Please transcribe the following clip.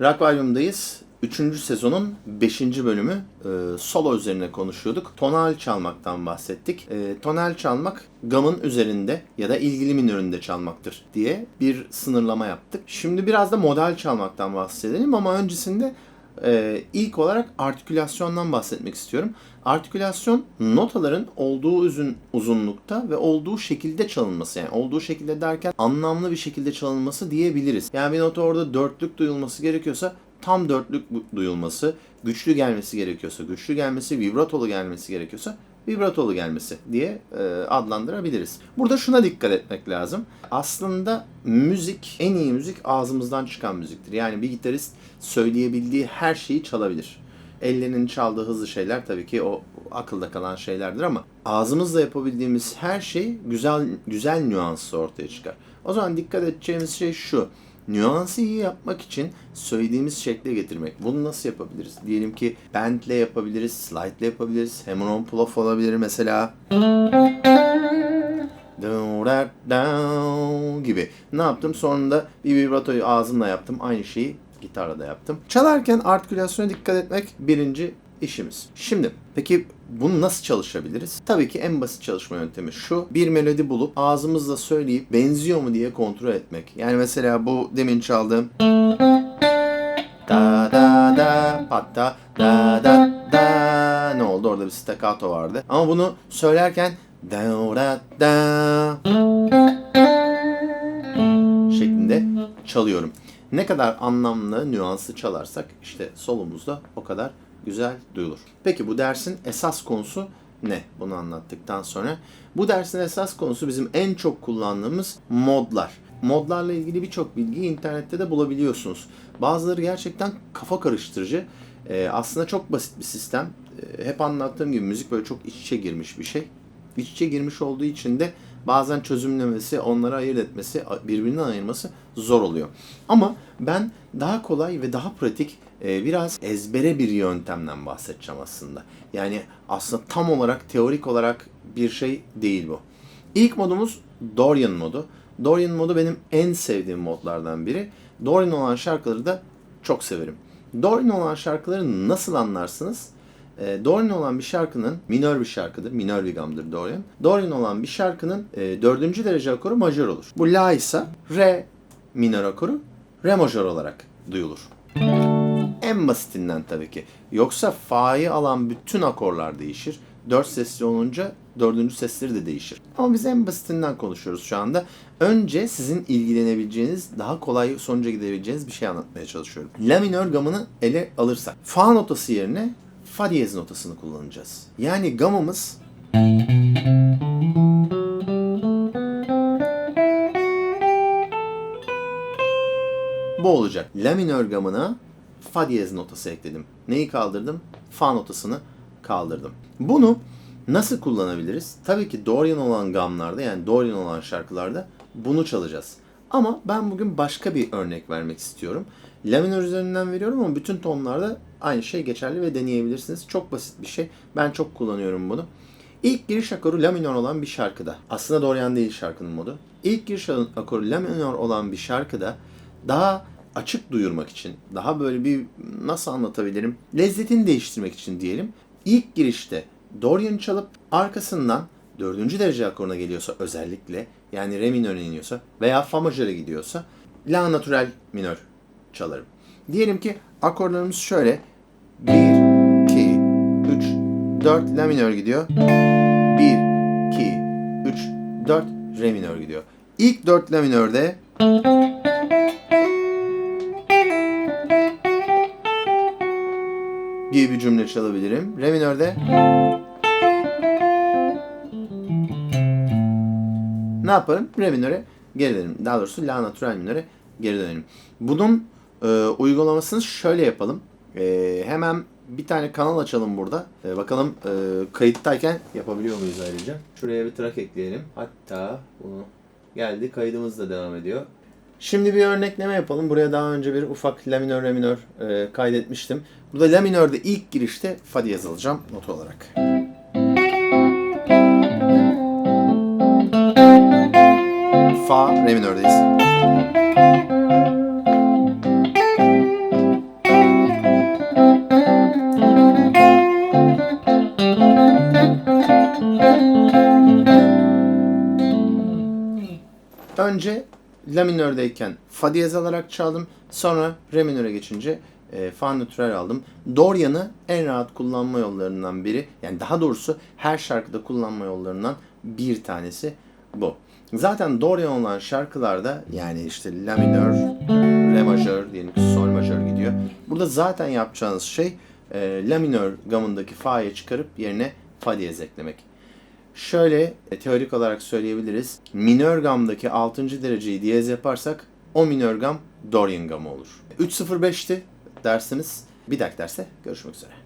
Rock Volume'dayız. Üçüncü sezonun 5. bölümü e, solo üzerine konuşuyorduk. Tonal çalmaktan bahsettik. E, tonal çalmak gamın üzerinde ya da ilgili minöründe çalmaktır diye bir sınırlama yaptık. Şimdi biraz da modal çalmaktan bahsedelim ama öncesinde e, ilk olarak artikülasyondan bahsetmek istiyorum. Artikülasyon notaların olduğu uzun uzunlukta ve olduğu şekilde çalınması. Yani olduğu şekilde derken anlamlı bir şekilde çalınması diyebiliriz. Yani bir nota orada dörtlük duyulması gerekiyorsa tam dörtlük duyulması, güçlü gelmesi gerekiyorsa, güçlü gelmesi, vibratolu gelmesi gerekiyorsa vibratolu gelmesi diye e, adlandırabiliriz. Burada şuna dikkat etmek lazım. Aslında müzik, en iyi müzik ağzımızdan çıkan müziktir. Yani bir gitarist söyleyebildiği her şeyi çalabilir. Ellerinin çaldığı hızlı şeyler tabii ki o akılda kalan şeylerdir ama ağzımızla yapabildiğimiz her şey güzel güzel nüansla ortaya çıkar. O zaman dikkat edeceğimiz şey şu. Nüansı iyi yapmak için söylediğimiz şekle getirmek. Bunu nasıl yapabiliriz? Diyelim ki bandle yapabiliriz, slide'le yapabiliriz. Hammer on pull off olabilir mesela. gibi. Ne yaptım? Sonunda bir vibratoyu ağzımla yaptım. Aynı şeyi gitarla da yaptım. Çalarken artikülasyona dikkat etmek birinci işimiz. Şimdi peki bunu nasıl çalışabiliriz? Tabii ki en basit çalışma yöntemi şu. Bir melodi bulup ağzımızla söyleyip benziyor mu diye kontrol etmek. Yani mesela bu demin çaldığım da da da hatta da da da ne oldu orada bir staccato vardı. Ama bunu söylerken da da da şeklinde çalıyorum. Ne kadar anlamlı, nüanslı çalarsak işte solumuzda o kadar güzel duyulur. Peki bu dersin esas konusu ne? Bunu anlattıktan sonra. Bu dersin esas konusu bizim en çok kullandığımız modlar. Modlarla ilgili birçok bilgiyi internette de bulabiliyorsunuz. Bazıları gerçekten kafa karıştırıcı. Ee, aslında çok basit bir sistem. Ee, hep anlattığım gibi müzik böyle çok iç içe girmiş bir şey. İç içe girmiş olduğu için de bazen çözümlemesi, onları ayırt etmesi, birbirinden ayırması zor oluyor. Ama ben daha kolay ve daha pratik e, biraz ezbere bir yöntemden bahsedeceğim aslında. Yani aslında tam olarak teorik olarak bir şey değil bu. İlk modumuz Dorian modu. Dorian modu benim en sevdiğim modlardan biri. Dorian olan şarkıları da çok severim. Dorian olan şarkıları nasıl anlarsınız? E, Dorian olan bir şarkının minör bir şarkıdır. Minör bir gamdır Dorian. Dorian olan bir şarkının e, dördüncü derece akoru majör olur. Bu La ise Re minör akoru Re majör olarak duyulur. En basitinden tabii ki. Yoksa Fa'yı alan bütün akorlar değişir. Dört sesli olunca dördüncü sesleri de değişir. Ama biz en basitinden konuşuyoruz şu anda. Önce sizin ilgilenebileceğiniz, daha kolay sonuca gidebileceğiniz bir şey anlatmaya çalışıyorum. La minör gamını ele alırsak. Fa notası yerine fa diyez notasını kullanacağız. Yani gamımız bu olacak. La minör gamına fa diyez notası ekledim. Neyi kaldırdım? Fa notasını kaldırdım. Bunu nasıl kullanabiliriz? Tabii ki Dorian olan gamlarda yani Dorian olan şarkılarda bunu çalacağız. Ama ben bugün başka bir örnek vermek istiyorum. La minör üzerinden veriyorum ama bütün tonlarda aynı şey geçerli ve deneyebilirsiniz. Çok basit bir şey. Ben çok kullanıyorum bunu. İlk giriş akoru la minör olan bir şarkıda. Aslında Dorian değil şarkının modu. İlk giriş akoru la minör olan bir şarkıda daha açık duyurmak için, daha böyle bir nasıl anlatabilirim, lezzetini değiştirmek için diyelim. İlk girişte Dorian çalıp arkasından dördüncü derece akoruna geliyorsa özellikle yani re minöre iniyorsa veya fa majöre gidiyorsa la natural minör çalarım. Diyelim ki akorlarımız şöyle 1, 2, 3, 4 la minör gidiyor. 1, 2, 3, 4 re minör gidiyor. İlk 4 la minörde gibi bir cümle çalabilirim. Re minörde ne yaparım? Re minöre geri dönerim. Daha doğrusu la natural minöre geri dönerim. Bunun e, uygulamasını şöyle yapalım. E, hemen bir tane kanal açalım burada. E, bakalım e, kayıttayken yapabiliyor muyuz ayrıca. Şuraya bir track ekleyelim. Hatta bunu geldi. Kaydımız da devam ediyor. Şimdi bir örnekleme yapalım. Buraya daha önce bir ufak la minör re minör e, kaydetmiştim. Burada la minörde ilk girişte fa diyez alacağım not olarak. fa, re minördeyiz. Önce la minördeyken fa diyez alarak çaldım. Sonra re minöre geçince e, fa nötral aldım. Doryan'ı en rahat kullanma yollarından biri. Yani daha doğrusu her şarkıda kullanma yollarından bir tanesi bu. Zaten Dorian olan şarkılarda yani işte La minör, Re majör diyelim ki Sol majör gidiyor. Burada zaten yapacağınız şey e, La minör gamındaki Fa'yı çıkarıp yerine Fa diyez eklemek. Şöyle e, teorik olarak söyleyebiliriz. Minör gamdaki 6. dereceyi diyez yaparsak o minör gam Dorian gamı olur. 3.05'ti dersimiz. Bir dahaki derste görüşmek üzere.